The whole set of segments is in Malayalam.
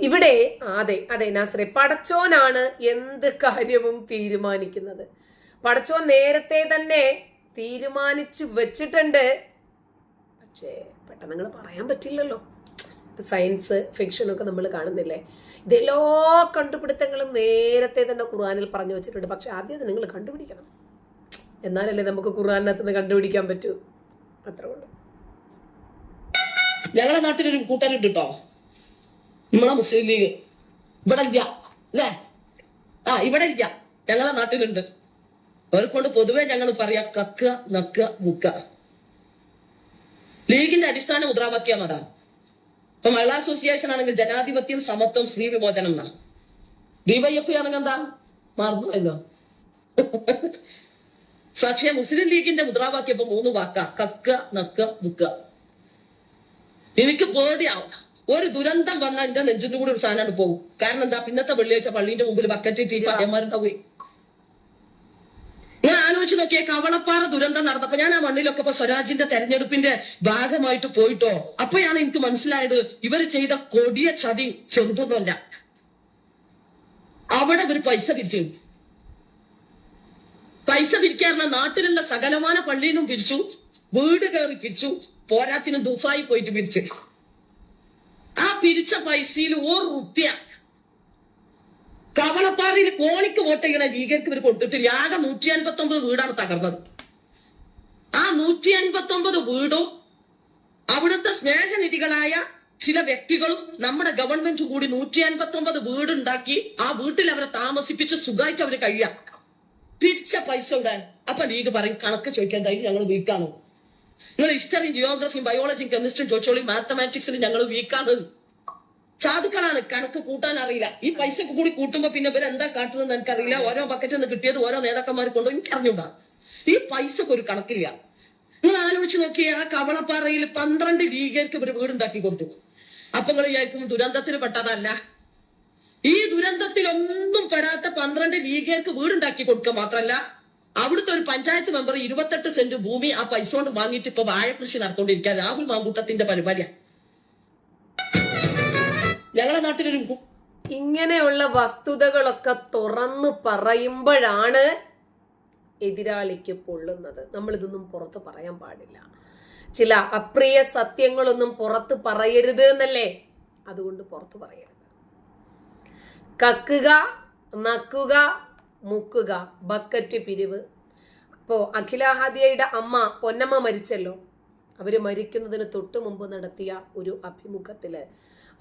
ഇവിടെ അതെ അതെ നാസറെ പടച്ചോനാണ് എന്ത് കാര്യവും തീരുമാനിക്കുന്നത്. പടച്ചോൻ നേരത്തെ തന്നെ തീരുമാനിച്ചു വെച്ചിട്ടുണ്ട്. പക്ഷേ പെട്ടെന്ന് നിങ്ങൾ പറയാൻ പറ്റില്ലല്ലോ. സയൻസ് ഫിക്ഷനൊക്കെ നമ്മൾ കാണുന്നില്ലേ? ഇതെല്ലാ കണ്ടുപിടുത്തങ്ങളും നേരത്തെ തന്നെ ഖുർആാനിൽ പറഞ്ഞു വെച്ചിട്ടുണ്ട്. പക്ഷെ ആദ്യം അത് നിങ്ങൾ കണ്ടുപിടിക്കണം. എന്നാലല്ലേ നമുക്ക് ഖുർആാനകത്ത് നിന്ന് കണ്ടുപിടിക്കാൻ പറ്റൂ. അത്രേ ഉള്ളൂ. ഞങ്ങളുടെ നാട്ടിലൊരു കൂട്ടരുണ്ട് കേട്ടോ നമ്മളെ മുസ്ലിം ലീഗ്. ഇവിടെ ഇല്ല. അല്ലേ? ആ ഇവിടെ ഇല്ല. ഞങ്ങളെ നാട്ടിലുണ്ട്. അവർക്കൊണ്ട് പൊതുവെ ഞങ്ങൾ പറയാ കക്ക നക്ക മുക്ക. ലീഗിന്റെ അടിസ്ഥാന മുദ്രാവാക്യം അതാണ്. ഇപ്പൊ മഹിളാ അസോസിയേഷൻ ആണെങ്കിൽ ജനാധിപത്യം സമത്വം സ്ത്രീ വിമോചനം എന്നാണ്. ഡിവൈഎഫ് ആണെങ്കിൽ എന്താ? മറന്നുവല്ലോ പക്ഷേ മുസ്ലിം ലീഗിന്റെ മുദ്രാവാക്യം ഇപ്പൊ മൂന്ന് വാക്ക. കക്ക നക്ക മുക്ക. എനിക്ക് പേടിയാവും. ഒരു ദുരന്തം വന്നാൽ എന്റെ നെഞ്ചിന്റെ കൂടെ ഒരു സാധനമാണ് പോകും. കാരണം എന്താ? പിന്നത്തെ വെള്ളിയാഴ്ച പള്ളീന്റെ മുമ്പിൽ ബക്കറ്റ് ഈ പയ്യന്മാരുണ്ടാവേ ഞാൻ ആലോചിച്ച് നോക്കിയേ കവളപ്പാറ ദുരന്തം നടന്നപ്പോ ഞാൻ ആ മണ്ണിലൊക്കെ ഇപ്പൊ സ്വരാജിന്റെ തെരഞ്ഞെടുപ്പിന്റെ ഭാഗമായിട്ട് പോയിട്ടോ? അപ്പോഴാണ് എനിക്ക് മനസ്സിലായത് ഇവർ ചെയ്ത കൊടിയ ചതി ചെറുതൊന്നുമല്ല. അവിടെ ഒരു പൈസ പിരിച്ചു. പൈസ പിരിക്കാറുള്ള നാട്ടിലുള്ള സകലമാന പള്ളിയിലും പിരിച്ചു. വീട് കയറി പിരിച്ചു. പോരാത്തിനും ദുഫായി പോയിട്ട് പിരിച്ചു. ആ പിരിച്ച പൈസയിൽ ഒരു റുപ്യ. കവളപ്പാറയിൽ കോണിക്ക് വോട്ട് ചെയ്യണ ലീഗർക്ക് ഇവർ കൊടുത്തിട്ടില്ല. ആകെ നൂറ്റി അൻപത്തി ഒമ്പത് വീടാണ് തകർന്നത്. ആ നൂറ്റി അൻപത്തി ഒമ്പത് വീടും അവിടുത്തെ സ്നേഹനിധികളായ ചില വ്യക്തികളും നമ്മുടെ ഗവൺമെന്റും കൂടി നൂറ്റി അൻപത്തി ഒമ്പത് വീടുണ്ടാക്കി ആ വീട്ടിൽ അവരെ താമസിപ്പിച്ച് സുഖമായിട്ട് അവർ കഴിയാം. പിരിച്ച പൈസ ഇടാൻ അപ്പൊ ലീഗ് പറയും കണക്ക് ചോദിക്കാൻ തൈ ഞങ്ങൾ വീക്കാണ്. നിങ്ങൾ ഹിസ്റ്ററിയും ജിയോഗ്രഫിയും ബയോളജിയും കെമിസ്ട്രി ചോദിച്ചോളി മാത്തമാറ്റിക്സിൽ ഞങ്ങൾ വീക്കാണ് സാധുക്കളാണ് കണക്ക് കൂട്ടാൻ അറിയില്ല. ഈ പൈസ കൂടി കൂട്ടുമ്പോ പിന്നെ ഇവർ എന്താ കാട്ടുന്നത് എനിക്കറിയില്ല. ഓരോ ബക്കറ്റിൽ നിന്ന് കിട്ടിയത് ഓരോ നേതാക്കന്മാർ കൊണ്ടുപോയി എനിക്ക് അറിഞ്ഞൂടാ ഈ പൈസക്ക് ഒരു കണക്കില്ല. നിങ്ങൾ ആലോചിച്ച് നോക്കിയ ആ കവളപ്പാറയിൽ പന്ത്രണ്ട് ലീഗർക്ക് ഇവർ വീടുണ്ടാക്കി കൊടുത്തു. അപ്പൊ നിങ്ങൾ വിചാരിക്കും ദുരന്തത്തിന് പെട്ടതല്ല. ഈ ദുരന്തത്തിലൊന്നും പെടാത്ത പന്ത്രണ്ട് ലീഗർക്ക് വീടുണ്ടാക്കി കൊടുക്കുക മാത്രല്ല അവിടുത്തെ ഒരു പഞ്ചായത്ത് മെമ്പർ ഇരുപത്തെട്ട് സെന്റ് ഭൂമി ആ പൈസ കൊണ്ട് വാങ്ങിയിട്ട് ഇപ്പൊ വാഴ കൃഷി നടത്തോണ്ടിരിക്കുക രാഹുൽ മാമ്പൂട്ടത്തിന്റെ പരിപാടിയാണ് ഞങ്ങളെ നാട്ടിലൊരു ഇങ്ങനെയുള്ള വസ്തുതകളൊക്കെ തുറന്ന് പറയുമ്പോഴാണ് എതിരാളിക്ക് പൊള്ളുന്നത്. നമ്മൾ ഇതൊന്നും പുറത്ത് പറയാൻ പാടില്ല. ചില അപ്രിയ സത്യങ്ങളൊന്നും പുറത്ത് പറയരുത് എന്നല്ലേ? അതുകൊണ്ട് പുറത്ത് പറയരുത്. കക്കുക നക്കുക മുക്കുക ബക്കറ്റ് പിരിവ്. അപ്പോൾ അഖിലാഹാദിയയുടെ അമ്മ പൊന്നമ്മ മരിച്ചല്ലോ. അവർ മരിക്കുന്നതിന് തൊട്ട് മുമ്പ് നടത്തിയ ഒരു അഭിമുഖത്തിൽ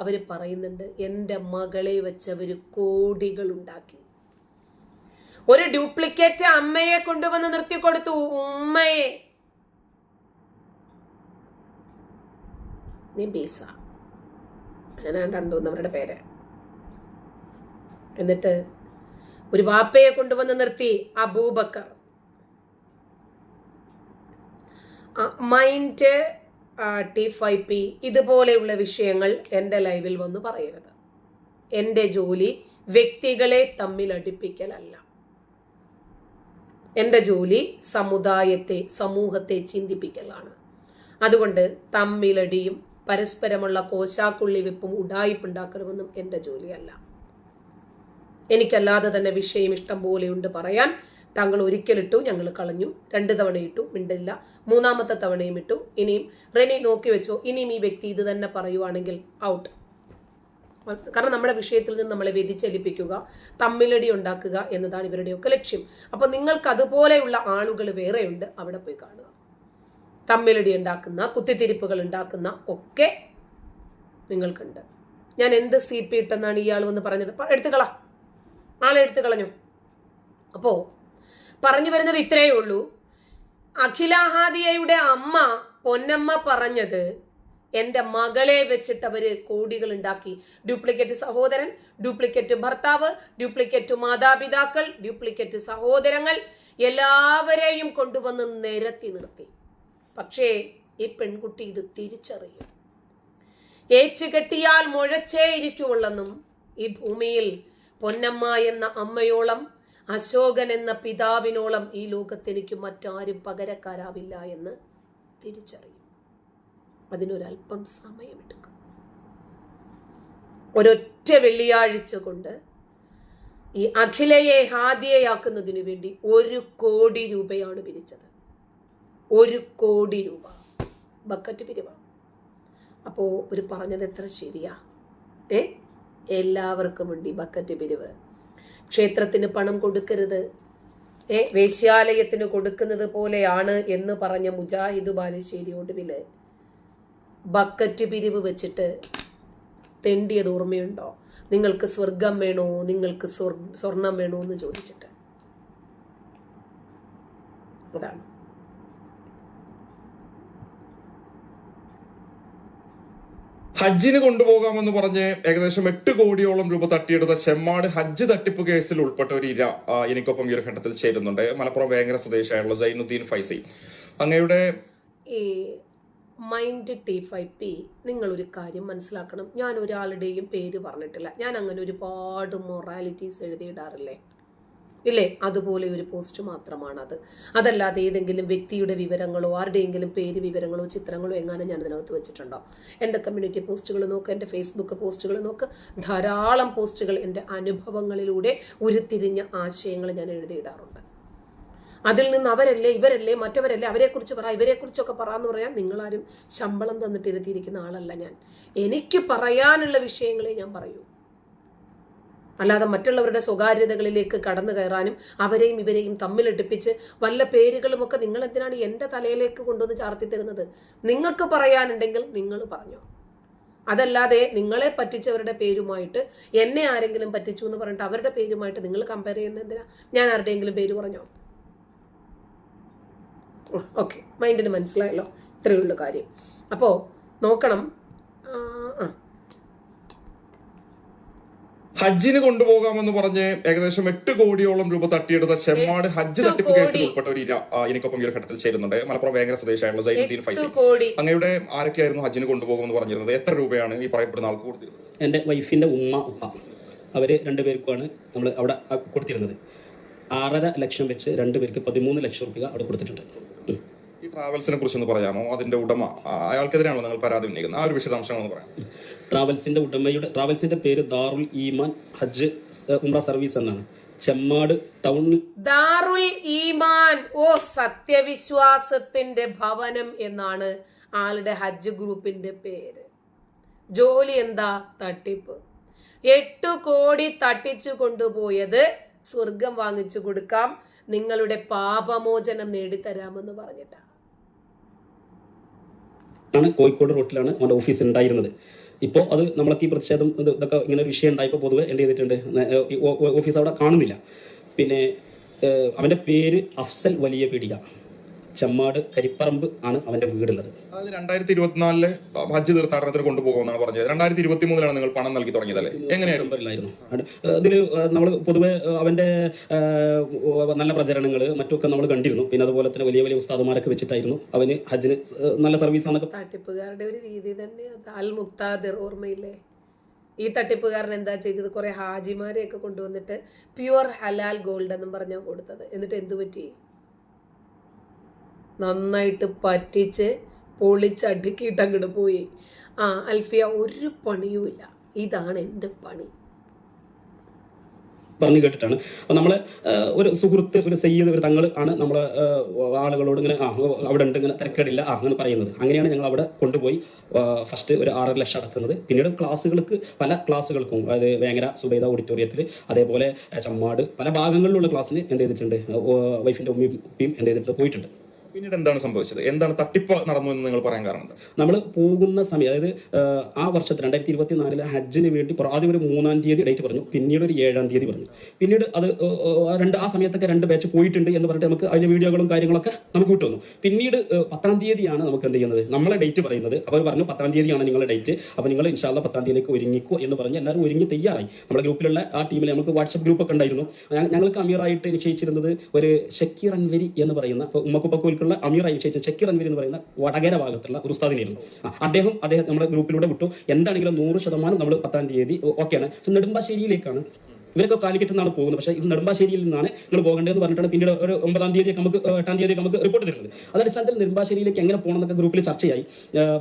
അവർ പറയുന്നുണ്ട് എന്റെ മകളെ വെച്ച് അവർ കോടികൾ ഉണ്ടാക്കി ഒരു ഡ്യൂപ്ലിക്കേറ്റ് അമ്മയെ കൊണ്ടുവന്ന് നിർത്തിക്കൊടുത്തു ഉമ്മയെ. നിബീസ അങ്ങനെയാണ്ടാണ് അവരുടെ പേര്. എന്നിട്ട് ഒരു വാപ്പയെ കൊണ്ടുവന്ന് നിർത്തി Abubakkar. Mind T five P ഇതുപോലെയുള്ള വിഷയങ്ങൾ എന്റെ ലൈവിൽ വന്ന് പറയരുത്. എന്റെ ജോലി വ്യക്തികളെ തമ്മിൽ അടുപ്പിക്കലല്ല എന്റെ ജോലി സമുദായത്തെ സമൂഹത്തെ ചിന്തിപ്പിക്കലാണ്. അതുകൊണ്ട് തമ്മിലടിയും പരസ്പരമുള്ള കോശാക്കുള്ളി വെപ്പും ഉടായിപ്പുണ്ടാക്കണമെന്നും എന്റെ ജോലിയല്ല. എനിക്കല്ലാതെ തന്നെ വിഷയം ഇഷ്ടം പോലെയുണ്ട് പറയാൻ. താങ്കൾ ഒരിക്കലിട്ടു ഞങ്ങൾ കളഞ്ഞു. രണ്ട് തവണ ഇട്ടു മിണ്ടില്ല. മൂന്നാമത്തെ തവണയും ഇട്ടു. ഇനിയും റെനി നോക്കി വെച്ചോ ഇനിയും ഈ വ്യക്തി ഇത് തന്നെ പറയുവാണെങ്കിൽ ഔട്ട് കാരണം നമ്മുടെ വിഷയത്തിൽ നിന്ന് നമ്മളെ വ്യതിചലിപ്പിക്കുക തമ്മിലടി ഉണ്ടാക്കുക എന്നതാണ് ഇവരുടെയൊക്കെ ലക്ഷ്യം. അപ്പൊ നിങ്ങൾക്ക് അതുപോലെയുള്ള ആളുകൾ വേറെയുണ്ട് അവിടെ പോയി കാണുക. തമ്മിലടി ഉണ്ടാക്കുന്ന കുത്തിത്തിരിപ്പുകൾ ഉണ്ടാക്കുന്ന ഒക്കെ നിങ്ങൾക്കുണ്ട്. ഞാൻ എന്ത് സി പി ഇട്ടെന്നാണ് ഇയാൾ വന്ന് പറഞ്ഞത്? എടുത്തുകളാ. ആളെ എടുത്തു കളഞ്ഞു. അപ്പോ പറഞ്ഞു വരുന്നത് ഇത്രയേ ഉള്ളൂ. അഖിലാഹാദിയയുടെ അമ്മ പൊന്നമ്മ പറഞ്ഞത് എന്റെ മകളെ വെച്ചിട്ട് അവർ കോടികൾ ഉണ്ടാക്കി. ഡ്യൂപ്ലിക്കേറ്റ് സഹോദരൻ ഡ്യൂപ്ലിക്കേറ്റ് ഭർത്താവ് ഡ്യൂപ്ലിക്കേറ്റ് മാതാപിതാക്കൾ ഡ്യൂപ്ലിക്കേറ്റ് സഹോദരങ്ങൾ എല്ലാവരെയും കൊണ്ടുവന്ന് നിരത്തി നിർത്തി. പക്ഷേ ഈ പെൺകുട്ടി ഇത് തിരിച്ചറിയും. ഏച്ചു കെട്ടിയാൽ മുഴച്ചേ ഇരിക്കുവുള്ളെന്നും ഈ ഭൂമിയിൽ പൊന്നമ്മ എന്ന അമ്മയോളം അശോകൻ എന്ന പിതാവിനോളം ഈ ലോകത്തെനിക്ക് മറ്റാരും പകരക്കാരാവില്ല എന്ന് തിരിച്ചറിയും. അതിനൊരല്പം സമയമെടുക്കും. ഒരൊറ്റ വെള്ളിയാഴ്ച കൊണ്ട് ഈ അഖിലയെ ഹാദിയയാക്കുന്നതിനു വേണ്ടി ഒരു കോടി രൂപയാണ് പിരിച്ചത് ഒരു കോടി രൂപ. ബക്കറ്റ് പിരിവാണ്. അപ്പോൾ ഒരു പറഞ്ഞത് എത്ര ശരിയാ? ഏ? എല്ലാവർക്കും വേണ്ടി ബക്കറ്റ് പിരിവ്. ക്ഷേത്രത്തിന് പണം കൊടുക്കരുത്. ഏ വേശ്യാലയത്തിന് കൊടുക്കുന്നത് പോലെയാണ് എന്ന് പറഞ്ഞ മുജാഹിദ് ബാലുശ്ശേരി ഒടുവിൽ ബക്കറ്റ് പിരിവ് വെച്ചിട്ട് തെണ്ടിയത് ഓർമ്മയുണ്ടോ? നിങ്ങൾക്ക് സ്വർഗം വേണോ? നിങ്ങൾക്ക് സ്വർ- സ്വർണം വേണോ എന്ന് ചോദിച്ചിട്ട്. അതാണ്. ഹജ്ജിന് കൊണ്ടുപോകാമെന്ന് പറഞ്ഞ് ഏകദേശം എട്ട് കോടിയോളം രൂപ തട്ടിയെടുത്ത ചെമ്മാട് ഹജ്ജ് തട്ടിപ്പ് കേസിൽ ഉൾപ്പെട്ട ഒരു ഇര എനിക്കൊപ്പം ഈ ഒരു ഘട്ടത്തിൽ ചേരുന്നുണ്ട്. മലപ്പുറം വേങ്ങര സ്വദേശിയായുള്ള സൈനുദ്ദീൻ ഫൈസി. അങ്ങയുടെ മൈൻഡ് ടി ഫൈവ് പി നിങ്ങളൊരു കാര്യം മനസ്സിലാക്കണം. ഞാൻ ഒരാളുടെയും പേര് പറഞ്ഞിട്ടില്ല. ഞാൻ അങ്ങനെ ഒരുപാട് മൊറാലിറ്റീസ് എഴുതിയിടാറില്ലേ? ഇല്ലേ? അതുപോലെ ഒരു പോസ്റ്റ് മാത്രമാണത്. അതല്ലാതെ ഏതെങ്കിലും വ്യക്തിയുടെ വിവരങ്ങളോ ആരുടെയെങ്കിലും പേര് വിവരങ്ങളോ ചിത്രങ്ങളോ എങ്ങാനും ഞാൻ അതിനകത്ത് വെച്ചിട്ടുണ്ടോ? എന്റെ കമ്മ്യൂണിറ്റി പോസ്റ്റുകൾ നോക്ക് എന്റെ ഫേസ്ബുക്ക് പോസ്റ്റുകൾ നോക്ക്. ധാരാളം പോസ്റ്റുകൾ എന്റെ അനുഭവങ്ങളിലൂടെ ഉരുത്തിരിഞ്ഞ ആശയങ്ങൾ ഞാൻ എഴുതിയിടാറുണ്ട്. അതിൽ നിന്ന് അവരല്ലേ ഇവരല്ലേ മറ്റവരല്ലേ അവരെക്കുറിച്ച് പറ ഇവരെക്കുറിച്ചൊക്കെ പറ എന്ന് പറയാൻ നിങ്ങളാരും ശമ്പളം തന്നിട്ട് ഇരുത്തിയിരിക്കുന്ന ആളല്ല ഞാൻ. എനിക്ക് പറയാനുള്ള വിഷയങ്ങളെ ഞാൻ പറയൂ. അല്ലാതെ മറ്റുള്ളവരുടെ സ്വകാര്യതകളിലേക്ക് കടന്നു കയറാനും അവരെയും ഇവരെയും തമ്മിലെടുപ്പിച്ച് വല്ല പേരുകളുമൊക്കെ നിങ്ങൾ എന്തിനാണ് എന്റെ തലയിലേക്ക് കൊണ്ടുവന്ന് ചാർത്തി തരുന്നത് നിങ്ങൾക്ക് പറയാനുണ്ടെങ്കിൽ നിങ്ങൾ പറഞ്ഞോ. അതല്ലാതെ നിങ്ങളെ പറ്റിച്ചവരുടെ പേരുമായിട്ട് എന്നെ ആരെങ്കിലും പറ്റിച്ചു എന്ന് പറഞ്ഞിട്ട് അവരുടെ പേരുമായിട്ട് നിങ്ങൾ കമ്പയർ ചെയ്യുന്ന എന്തിനാ? ഞാൻ ആരുടെയെങ്കിലും പേര് പറഞ്ഞോ? ഓക്കെ മൈൻഡിന് മനസ്സിലായല്ലോ. ഇത്രയുള്ള കാര്യം. അപ്പോൾ നോക്കണം. ആ, ഹജ്ജിന് കൊണ്ടുപോകാമെന്ന് പറഞ്ഞ് ഏകദേശം എട്ട് കോടിയോളം രൂപ തട്ടിയെടുത്ത ചെമ്മാട് ഹജ്ജ് തട്ടിപ്പ് കേസിൽ ഉൾപ്പെട്ട ഒരു എനിക്കൊപ്പം ഈ ഒരു ഘട്ടത്തിൽ ചേരുന്നുണ്ട്. മലപ്പുറം വേങ്ങര സ്വദേശിയായുള്ള സൈനുദ്ദീൻ എട്ട് ഫൈസി അങ്ങയുടെ ആരൊക്കെയായിരുന്നു ഹജ്ജിന് കൊണ്ടുപോകുമെന്ന് പറഞ്ഞിരുന്നത്? എത്ര രൂപയാണ് ഈ പറയപ്പെടുന്ന ആൾക്ക് കൊടുത്തിരുന്നത്? എന്റെ വൈഫിന്റെ ഉമ്മ ഉപ്പ. അവർ രണ്ടുപേർക്കുമാണ് നമ്മൾ അവിടെ കൊടുത്തിരുന്നത്. ആറര ലക്ഷം വെച്ച് രണ്ടുപേർക്ക് പതിമൂന്ന് ലക്ഷം രൂപ അവിടെ കൊടുത്തിട്ടുണ്ട്. ട്രാവൽസിനെ കുറിച്ച് ഒന്ന് പറയാമോ? അതിന്റെ ഉടമ അയാൾക്കെതിരാണോ നിങ്ങൾ പരാതി ഉന്നയിക്കുന്നത്. ആ ഒരു വിശദാംശങ്ങൾ ഒന്ന് പറയാം. ട്രാവൽസിന്റെ ഉടമയുടെ ട്രാവൽസിന്റെ പേര് ദാറുൽ ഈമാൻ ഹജ്ജ് ഉംറ സർവീസ് എന്നാണ്. ചെമ്മാട് ടൗണിൽ ദാറുൽ ഈമാൻ ഓ സത്യവിശ്വാസത്തിന്റെ ഭവനം എന്നാണ് ആളുടെ ഹജ്ജ് ഗ്രൂപ്പിന്റെ പേര്. ജോലി എന്താ? തട്ടിപ്പ്. എട്ട് കോടി തട്ടിച്ചു കൊണ്ടുപോയത് സ്വർഗം വാങ്ങിച്ചു കൊടുക്കാം. നിങ്ങളുടെ പാപമോചനം നേടിത്തരാമെന്ന് പറഞ്ഞിട്ടാ ആണ് കോഴിക്കോട് റോട്ടിലാണ് അവന്റെ ഓഫീസ് ഉണ്ടായിരുന്നത്. ഇപ്പോൾ അത് നമ്മളൊക്കെ ഈ പ്രതിഷേധം ഇത് ഇതൊക്കെ ഇങ്ങനെ ഒരു വിഷയം ഉണ്ടായപ്പോൾ പൊതുവെ എന്ത് ചെയ്തിട്ടുണ്ട്? ഓഫീസ് അവിടെ കാണുന്നില്ല. പിന്നെ അവന്റെ പേര് അഫ്സൽ വലിയ പീടിക. ചെമ്മാട് കരിപ്പറമ്പ് ആണ് അവന്റെ വീടുള്ളത്. അതായത് രണ്ടായിരത്തി ഇരുപത്തിനാലിൽ ഹജ്ജ് തീർത്ഥാടനത്തിന് കൊണ്ടുപോകുമെന്നാണ് പറഞ്ഞത്. രണ്ടായിരത്തി ഇരുപത്തി മൂന്നിലാണ് നിങ്ങൾ പണം നൽകി തുടങ്ങിയതല്ലേ? എങ്ങനെയായിരുന്നു? അതിൽ അതിൽ നമ്മൾ പൊതുവെ അവന്റെ നല്ല പ്രചരണങ്ങൾ മറ്റൊക്കെ നമ്മൾ കണ്ടിരുന്നു. പിന്നെ അതുപോലെ തന്നെ വലിയ വലിയ ഉസ്താദുമാരൊക്കെ വെച്ചിട്ടായിരുന്നു അവന് ഹജ്ജിന് നല്ല സർവീസ് തട്ടിപ്പുകാരുടെ ഒരു രീതി തന്നെ അത്. അൽ മുക്താദിർ ഓർമ്മയില്ലേ? ഈ തട്ടിപ്പുകാരൻ എന്താ ചെയ്തത്? കുറെ ഹാജിമാരെയൊക്കെ കൊണ്ടുവന്നിട്ട് പ്യുവർ ഹലാൽ ഗോൾഡ് എന്നും പറഞ്ഞാൽ കൊടുത്തത്. എന്നിട്ട് എന്തു പറ്റി? നന്നായിട്ട് പറ്റിച്ച് പൊളിച്ചടുക്കിയിട്ട് അങ്ങോട്ട് പോയി. ആ അൽഫിയ ഒരു പണിയുമില്ല ഇതാണ് എന്റെ പണി. പറഞ്ഞു കേട്ടിട്ടാണ്. അപ്പോൾ നമ്മളെ ഒരു സുഹൃത്ത് ഒരു സയ്യിദ് ഒരു തങ്ങൾ ആണ് നമ്മളെ ആളുകളോട് ഇങ്ങനെ ആ അവിടെ ഉണ്ട് ഇങ്ങനെ തിരക്കേടില്ല ആ അങ്ങനെ പറയുന്നത്. അങ്ങനെയാണ് ഞങ്ങൾ അവിടെ കൊണ്ടുപോയി ഫസ്റ്റ് ഒരു ആറര ലക്ഷം അടക്കുന്നത്. പിന്നീട് ക്ലാസ്സുകൾക്ക് പല ക്ലാസ്സുകൾക്കും അതായത് വേങ്ങര സുബേദ ഓഡിറ്റോറിയത്തിൽ അതേപോലെ ചമ്മാട് പല ഭാഗങ്ങളിലുള്ള ക്ലാസ്സിന് എന്ത് ചെയ്തിട്ടുണ്ട് വൈഫിന്റെ ഉമ്മയും എന്ത് ചെയ്തിട്ട് പോയിട്ടുണ്ട്. പിന്നീട് എന്താണ് സംഭവിച്ചത്? എന്താണ് തട്ടിപ്പ് നടന്നു എന്ന് നിങ്ങൾ പറയാൻ കാരണം? നമ്മൾ പോകുന്ന സമയം അതായത് ആ വർഷത്തിൽ രണ്ടായിരത്തി ഇരുപത്തി നാലിലെ ഹജ്ജിന് വേണ്ടി ആദ്യം ഒരു മൂന്നാം തീയതി ഡേറ്റ് പറഞ്ഞു പിന്നീട് ഒരു ഏഴാം തീയതി പറഞ്ഞു. പിന്നീട് അത് രണ്ട് ആ സമയത്തൊക്കെ രണ്ട് ബാച്ച് പോയിട്ടുണ്ട് എന്ന് പറഞ്ഞിട്ട് നമുക്ക് അതിന്റെ വീഡിയോകളും കാര്യങ്ങളൊക്കെ നമുക്ക് വിട്ടു വന്നു പിന്നീട് പത്താം തീയതിയാണ് നമുക്ക് എന്ത് ചെയ്യുന്നത്? നമ്മളെ ഡേറ്റ് പറയുന്നത്. അവർ പറഞ്ഞു പത്താം തീയതിയാണ് നിങ്ങളുടെ ഡേറ്റ് അപ്പോൾ നിങ്ങൾ ഇൻഷാല്ല പത്താം തീയതിയിലേക്ക് ഒരുങ്ങിക്കോ എന്ന് പറഞ്ഞ് എല്ലാവരും ഒരുങ്ങി തയ്യാറായി. നമ്മുടെ ഗ്രൂപ്പിലുള്ള ആ ടീമിൽ നമുക്ക് വാട്സപ്പ് ഗ്രൂപ്പൊക്കെ ഉണ്ടായിരുന്നു. ഞങ്ങൾക്ക് അമീറായിട്ട് നിശ്ചയിച്ചിരുന്നത് ഒരു ഷക്കീർ അൻവരി എന്ന് പറയുന്ന ഇപ്പോൾ ഉമ്മക്കുപ്പക്കൂൽക്കുള്ള അമീറായി നിശ്ചയിച്ച ചെക്കിർ അൻവീർ എന്ന് പറയുന്ന വടകര ഭാഗത്തുള്ള ഒരു ഉസ്താദിനായിരുന്നു അദ്ദേഹം അദ്ദേഹം നമ്മുടെ ഗ്രൂപ്പിലൂടെ വിട്ടു. എന്താണെങ്കിലും നൂറ് ശതമാനം നമ്മൾ പത്താം തീയതി ഓക്കെയാണ്. സോ നെടുമ്പാശ്ശേരിയിലേക്കാണ്. ഇവരൊക്കെ കാലിക്കറ്റ് നിന്നാണ് പോകുന്നത്. പക്ഷേ ഇത് നെടുമ്പാശ്ശേരിയിൽ നിന്നാണ് നിങ്ങൾ പോകേണ്ടതെന്ന് പറഞ്ഞിട്ടാണ് പിന്നീട് ഒരു ഒമ്പതാം തീയതി നമുക്ക് എട്ടാം തീയതി നമുക്ക് റിപ്പോർട്ട് ചെയ്തിട്ടുണ്ട്. അത് അടിസ്ഥാനത്തിൽ നെടുമ്പാശ്ശേരിയിലേക്ക് എങ്ങനെ പോകണം എന്നൊക്കെ ഗ്രൂപ്പിൽ ചർച്ചയായി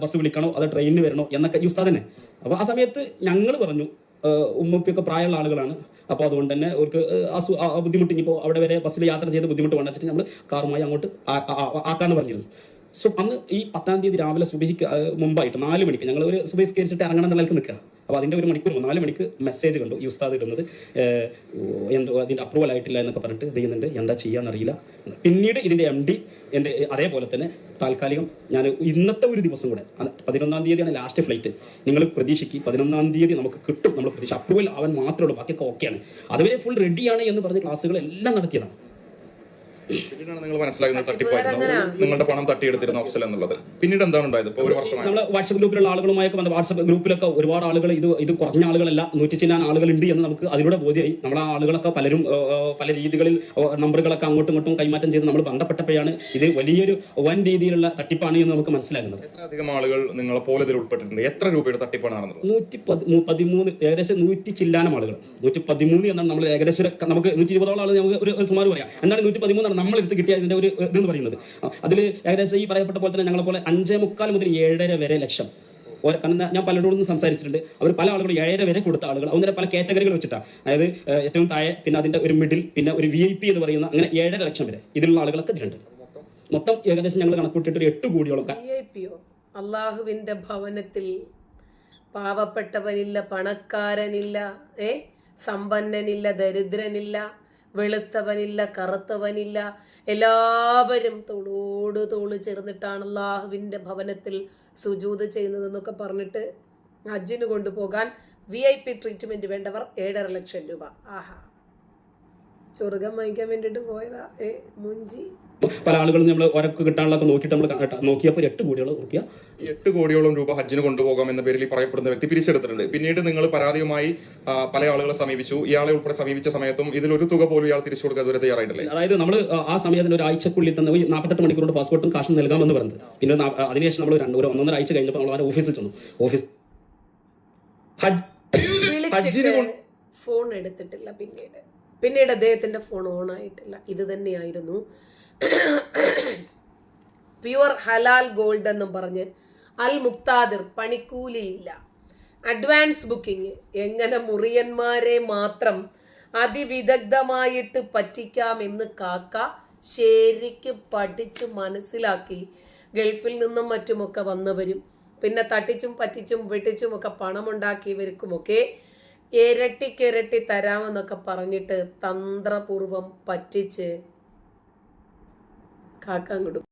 ബസ് വിളിക്കണോ അത് ട്രെയിനിന് വരണോ എന്നൊക്കെ ഈ ഉസ്താദ് അപ്പോൾ ആ സമയത്ത് ഞങ്ങൾ പറഞ്ഞു ഉമ്മപ്പിയൊക്കെ പ്രായമുള്ള ആളുകളാണ്. അപ്പോൾ അതുകൊണ്ട് തന്നെ അവർക്ക് അസു ബുദ്ധിമുട്ട് ഇനിയിപ്പോൾ അവിടെ വരെ ബസ്സിൽ യാത്ര ചെയ്ത് ബുദ്ധിമുട്ട് വന്നിട്ട് നമ്മൾ കാറുമായി അങ്ങോട്ട് ആക്കാന്ന് പറഞ്ഞിരുന്നു. സോ അന്ന് ഈ പത്താം തീയതി രാവിലെ സുബഹിക്ക് മുമ്പായിട്ട് നാല് മണിക്ക് ഞങ്ങൾ ഒരു സുബഹിസ്കരിച്ചിട്ട് ഇറങ്ങണം എന്നുള്ള നിൽക്കുക. അപ്പോൾ അതിന്റെ ഒരു മണിക്കൂർ നാല് മണിക്ക് മെസ്സേജ് കണ്ടു ഈ ഉസ്താദ് ഇടുന്നത്. എന്തോ അതിന്റെ അപ്രൂവൽ ആയിട്ടില്ല എന്നൊക്കെ പറഞ്ഞിട്ട് ഇത് ചെയ്യുന്നുണ്ട്. എന്താ ചെയ്യാന്നറിയില്ല. പിന്നീട് ഇതിന്റെ എം ഡി എന്റെ അതേപോലെ തന്നെ താൽക്കാലികം ഞാൻ ഇന്നത്തെ ഒരു ദിവസം കൂടെ പതിനൊന്നാം തീയതിയാണ് ലാസ്റ്റ് ഫ്ലൈറ്റ് നിങ്ങൾ പ്രതീക്ഷിക്ക് പതിനൊന്നാം തീയതി നമുക്ക് കിട്ടും. നമ്മൾ പ്രതീക്ഷ അപ്രൂവൽ അവൻ മാത്രമേ ഉള്ളൂ. ബാക്കിയൊക്കെ ഓക്കെയാണ് അതുവരെ ഫുൾ റെഡിയാണ് എന്ന് പറഞ്ഞ് ക്ലാസ്സുകൾ എല്ലാം നടത്തിയതാണ്. പിന്നീടാണ് നിങ്ങൾ മനസ്സിലാക്കുന്നത് തട്ടിപ്പായിരുന്നു നിങ്ങളുടെ പണം തട്ടിയെടുത്തിരുന്ന അഫ്സൽ എന്നുള്ളത്. പിന്നീട് എന്താണ് ഉണ്ടായത്? ഇപ്പൊ ഒരു വർഷമായി? നമ്മൾ വാട്സ്ആപ്പ് ഗ്രൂപ്പിലുള്ള ആളുകളുമായൊക്കെ ബന്ധം വാട്സ്ആപ്പ് ഗ്രൂപ്പിലൊക്കെ ഒരുപാട് ആളുകൾ ഇത് ഇത് കുറഞ്ഞ ആളുകളല്ല നൂറ്റി ചില്ലാൻ ആളുകളുണ്ട് എന്ന് നമുക്ക് അതിലൂടെ ബോധ്യമായി നമ്മൾ ആ ആളുകളൊക്കെ പലരും പല രീതികളിൽ നമ്പറുകളൊക്കെ അങ്ങോട്ടും ഇങ്ങോട്ടും കൈമാറ്റം ചെയ്ത് നമ്മൾ ബന്ധപ്പെട്ടപ്പോഴാണ് ഇത് വലിയൊരു വൻ രീതിയിലുള്ള തട്ടിപ്പാണ് എന്ന് നമുക്ക് മനസ്സിലാകുന്നത്. അധികം ആളുകൾ നിങ്ങളെ പോലെ ഇതിൽ ഉൾപ്പെട്ടിട്ടുണ്ട്? എത്ര രൂപയുടെ തട്ടിപ്പാണ് നടന്നത്? നൂറ്റി പതിമൂന്ന് ഏകദേശം നൂറ്റി ചില്ലാനം ആളുകൾ. നൂറ്റി പതിമൂന്ന് എന്നാണ് നമ്മൾ ഏകദേശം നമുക്ക് നൂറ്റി ഇരുപതോളം ആളുകൾ നമുക്ക് ഒരു സുമാർ പറയാം. എന്താണ് നൂറ്റി പതിമൂന്നാണ് നമ്മൾ എടുത്ത് കിട്ടിയ ഇതിന്റെ ഒരു ഇതെന്ന് പറയുന്നത്. അതിൽ ഏകദേശം ഈ പറയപ്പെട്ട പോലെ തന്നെ ഞങ്ങളെ പോലെ അഞ്ചേ മുക്കാൽ മുതൽ ഏഴര വരെ ലക്ഷം. ഞാൻ പലരോടും സംസാരിച്ചിട്ടുണ്ട്. അവർ പല ആളുകളും ഏഴര വരെ കൊടുത്ത ആളുകൾ അങ്ങനെ പല കാറ്റഗറികൾ വെച്ചിട്ടാണ്. അതായത് ഏറ്റവും താഴെ പിന്നെ അതിന്റെ ഒരു മിഡിൽ പിന്നെ ഒരു വി ഐ പി എന്ന് പറയുന്ന അങ്ങനെ ഏഴര ലക്ഷം വരെ ഇതിലുള്ള ആളുകളൊക്കെ ഇതിലുണ്ട്. മൊത്തം ഏകദേശം ഞങ്ങൾ കണക്കൂട്ടിയിട്ട് ഒരു എട്ട് കോടിയോളം അള്ളാഹുവിന്റെ ഭവനത്തിൽ പാവപ്പെട്ടവനില്ല പണക്കാരനില്ല ഏ? സമ്പന്നനില്ല ദരിദ്രനില്ല വെളുത്തവനില്ല കറുത്തവനില്ല. എല്ലാവരും തോളോട് തോൾ ചേർന്നിട്ടാണ് അള്ളാഹുവിന്റെ ഭവനത്തിൽ സുജൂത് ചെയ്യുന്നതെന്നൊക്കെ പറഞ്ഞിട്ട് ഹജ്ജിന് കൊണ്ടുപോകാൻ വി ഐ പി ട്രീറ്റ്മെന്റ് വേണ്ടവർ ഏഴര ലക്ഷം രൂപ. ആഹാ. ചൊറുകം വാങ്ങിക്കാൻ വേണ്ടിയിട്ട് പോയതാ. ഏ മുഞ്ചി. പല ആളുകളും നമ്മൾ ഒരക്ക് കിട്ടാനുള്ളതൊക്കെ നോക്കിയിട്ട് നമ്മൾ നോക്കിയപ്പോൾ എട്ട് കോടിയോളം റുപ്യ എട്ട് കോടിയോളം രൂപ ഹജ്ജിന് കൊണ്ടുപോകാം എന്ന പേരിൽ പറയപ്പെടുന്ന വ്യക്തി പിരിച്ചെടുത്തിട്ടുണ്ട്. പിന്നീട് നിങ്ങൾ പരാതിയുമായി പല ആളുകളെ സമീപിച്ചു. ഇയാളെ ഉൾപ്പെടെ സമീപിച്ച സമയത്തും ഇതിലൊരു തുക പോലും ഇയാൾ തിരിച്ചു കൊടുക്കാൻ ഇതുവരെ തയ്യാറായിട്ടില്ലേ. അതായത് നമ്മൾ ആ സമയത്തിന് ഒരു ആഴ്ചക്കുള്ളിൽ തന്നെ ഈ നാൽപ്പത്തെട്ട് മണിക്കൂറുകൊണ്ട് പാസ്പോർട്ടും കാശും നൽകാമെന്ന് പറഞ്ഞത്. പിന്നെ അതിനുശേഷം നമ്മൾ രണ്ടു ഒരു ഒന്നൊന്നര ആഴ്ച കഴിഞ്ഞപ്പോൾ നമ്മൾ അവരെ ഓഫീസിൽ ചെന്നു. ഓഫീസ് ഹജ്ജ് ഹജ്ജിന് കൊണ്ട് ഫോൺ എടുത്തിട്ടില്ല പിന്നീട്. പിന്നീട് അദ്ദേഹത്തിന്റെ ഫോൺ ഓൺ ആയിട്ടില്ല. ഇത് തന്നെയായിരുന്നു. പ്യുവർ ഹലാൽ ഗോൾഡ് എന്നും പറഞ്ഞ് അൽ മുക്താദിർ പണിക്കൂലിയില്ല. അഡ്വാൻസ് ബുക്കിംഗ് എങ്ങനെ മുറിയന്മാരെ മാത്രം അതിവിദഗ്ധമായിട്ട് പറ്റിക്കാമെന്ന് കാക്ക ശരിക്ക് പഠിച്ച് മനസ്സിലാക്കി ഗൾഫിൽ നിന്നും മറ്റുമൊക്കെ വന്നവരും പിന്നെ തട്ടിച്ചും പറ്റിച്ചും വെട്ടിച്ചും ഒക്കെ പണമുണ്ടാക്കിയവർക്കുമൊക്കെ ഇരട്ടിക്കിരട്ടി തരാമെന്നൊക്കെ പറഞ്ഞിട്ട് തന്ത്രപൂർവം പറ്റിച്ച് കാക്കാൻ കൊടുക്കും